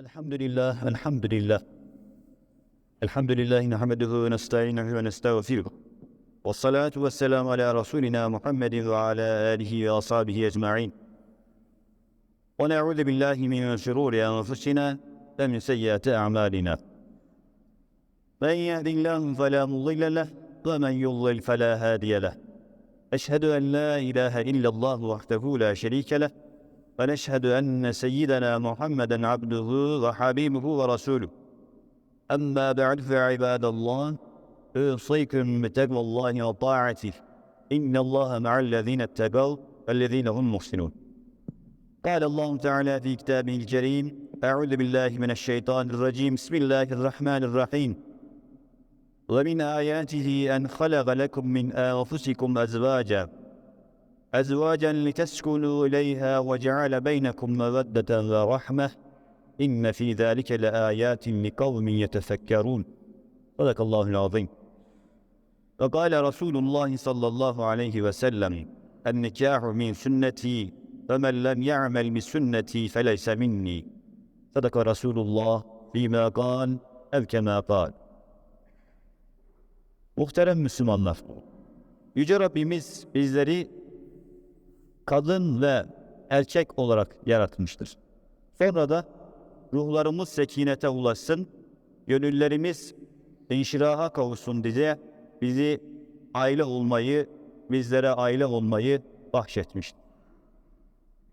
الحمد لله الحمد لله الحمد لله نحمده ونستعينه ونستغفره. والصلاة والسلام على رسولنا محمد وعلى آله وأصحابه أجمعين. ونعوذ بالله من شرور أنفسنا ومن سيئات أعمالنا. من يهد الله فلا مضل له ومن يضلل فلا هادي له. أشهد أن لا إله إلا الله وحده لا شريك له ونشهد أن سيدنا محمدا عبده وحبيبه ورسوله. أما بعد فعباد الله أوصيكم بتقوى الله وطاعته. إن الله مع الذين اتقوا والذين هم محسنون. قال الله تعالى في كتابه الكريم أعوذ بالله من الشيطان الرجيم. بسم الله الرحمن الرحيم. ومن آياته أن خلق لكم من أنفسكم أزواجا أزواجا لتسكنوا إليها وجعل بينكم مودة ورحمة. إن في ذلك لآيات لقوم يتفكرون. صدق الله العظيم. وقال رسول الله صلى الله عليه وسلم النكاح من سنتي فمن لم يعمل بسنتي فليس مني. صدق رسول الله فيما قال أو كما قال. Muhterem Müslümanlar, Yüce Rabbimiz bizleri kadın ve erkek olarak yaratmıştır. Sonra da ruhlarımız sekinete ulaşsın, gönüllerimiz inşiraha kavuşsun diye bizi aile olmayı, bizlere aile olmayı bahşetmiştir.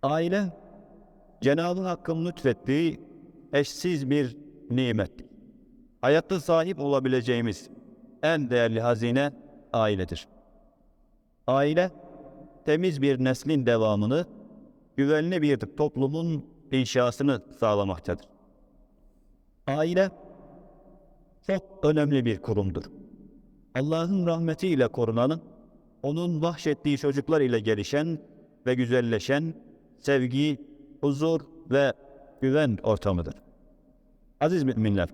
Aile, Cenab-ı Hakk'ın lütfettiği eşsiz bir nimettir. Hayatta sahip olabileceğimiz en değerli hazine ailedir. Aile, temiz bir neslin devamını, güvenli bir toplumun inşasını sağlamaktadır. Aile çok önemli bir kurumdur. Allah'ın rahmetiyle korunanın, onun bahşettiği çocuklar ile gelişen ve güzelleşen sevgi, huzur ve güven ortamıdır. Aziz müminler,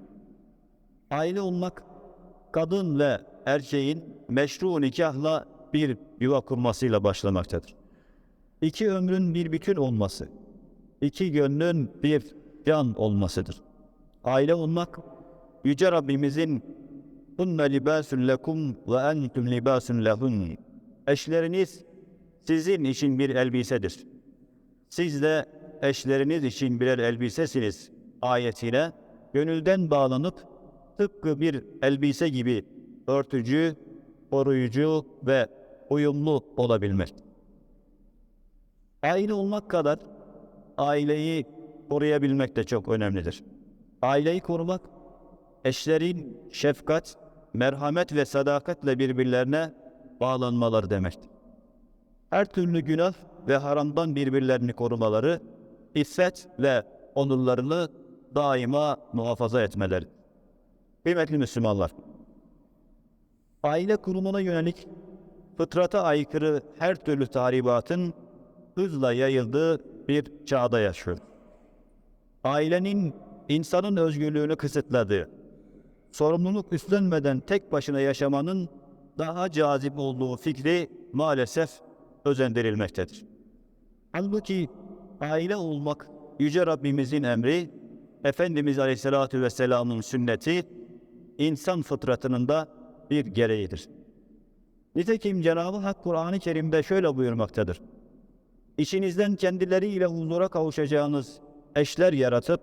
aile olmak, kadın ve erkeğin meşru nikahla bir yuva kurmasıyla başlamaktadır. İki ömrün bir bütün olması, iki gönlün bir can olmasıdır. Aile olmak, Yüce Rabbimizin Bunne libâsün lekum ve entüm libâsün lehun. Eşleriniz sizin için bir elbisedir. Siz de eşleriniz için birer elbisesiniz ayetiyle gönülden bağlanıp tıpkı bir elbise gibi örtücü, koruyucu ve uyumlu olabilmek. Aile olmak kadar aileyi koruyabilmek de çok önemlidir. Aileyi korumak, eşlerin şefkat, merhamet ve sadakatle birbirlerine bağlanmaları demektir. Her türlü günah ve haramdan birbirlerini korumaları, iffet ve onurlarını daima muhafaza etmeleri. Kıymetli Müslümanlar, aile kurumuna yönelik fıtrata aykırı her türlü tahribatın hızla yayıldığı bir çağda yaşıyor. Ailenin insanın özgürlüğünü kısıtladığı, sorumluluk üstlenmeden tek başına yaşamanın daha cazip olduğu fikri maalesef özendirilmektedir. Halbuki aile olmak Yüce Rabbimizin emri, Efendimiz Aleyhisselatü Vesselam'ın sünneti, insan fıtratının da bir gereğidir. Nitekim Cenab-ı Hak Kur'an-ı Kerim'de şöyle buyurmaktadır. İçinizden kendileriyle huzura kavuşacağınız eşler yaratıp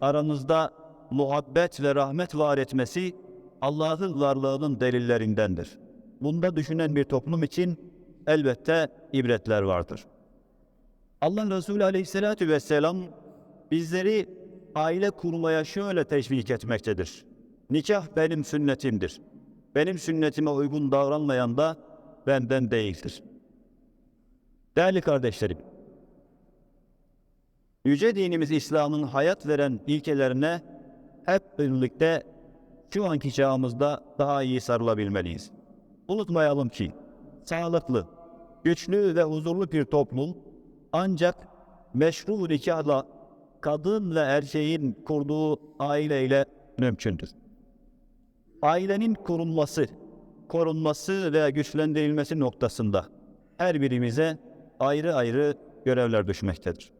aranızda muhabbet ve rahmet var etmesi Allah'ın varlığının delillerindendir. Bunda düşünen bir toplum için elbette ibretler vardır. Allah Resulü Aleyhisselatü Vesselam bizleri aile kurmaya şöyle teşvik etmektedir. Nikah benim sünnetimdir. Benim sünnetime uygun davranmayan da benden değildir. Değerli kardeşlerim, Yüce dinimiz İslam'ın hayat veren ilkelerine hep birlikte şu anki çağımızda daha iyi sarılabilmeliyiz. Unutmayalım ki sağlıklı, güçlü ve huzurlu bir toplum ancak meşru nikahla kadın ve erkeğin kurduğu aileyle mümkündür. Ailenin kurulması, korunması ve güçlendirilmesi noktasında her birimize ayrı ayrı görevler düşmektedir.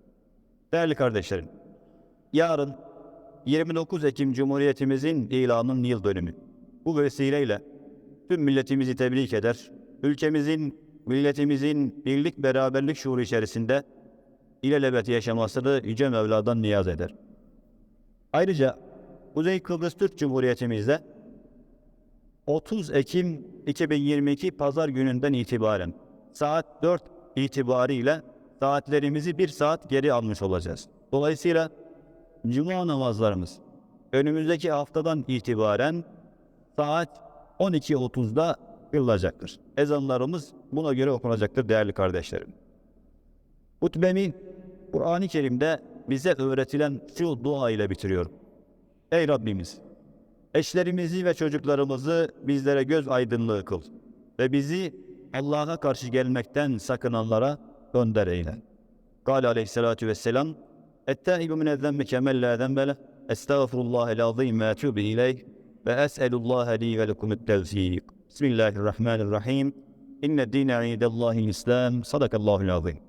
Değerli kardeşlerim, yarın 29 Ekim Cumhuriyetimizin ilanının yıl dönümü. Bu vesileyle tüm milletimizi tebrik eder, ülkemizin, milletimizin birlik beraberlik şuuru içerisinde ilelebet yaşamasını Yüce Mevla'dan niyaz eder. Ayrıca Kuzey Kıbrıs Türk Cumhuriyetimizde 30 Ekim 2022 Pazar gününden itibaren saat 4 itibariyle saatlerimizi bir saat geri almış olacağız. Dolayısıyla Cuma namazlarımız önümüzdeki haftadan itibaren saat 12.30'da kılınacaktır. Ezanlarımız buna göre okunacaktır değerli kardeşlerim. Hutbemi Kur'an-ı Kerim'de bize öğretilen şu dua ile bitiriyorum. Ey Rabbimiz! Eşlerimizi ve çocuklarımızı bizlere göz aydınlığı kıl ve bizi Allah'a karşı gelmekten sakınanlara gönder eyle. Kale aleyhissalatu vesselam Ettaibu minezzemmi kemel la zembele Estağfirullahel azim ve etûbü ileyh ve es'elullaha li ve lekumut tevfik. Bismillahirrahmanirrahim. İnne dîne indellâhi islam. Sadakallahul azim.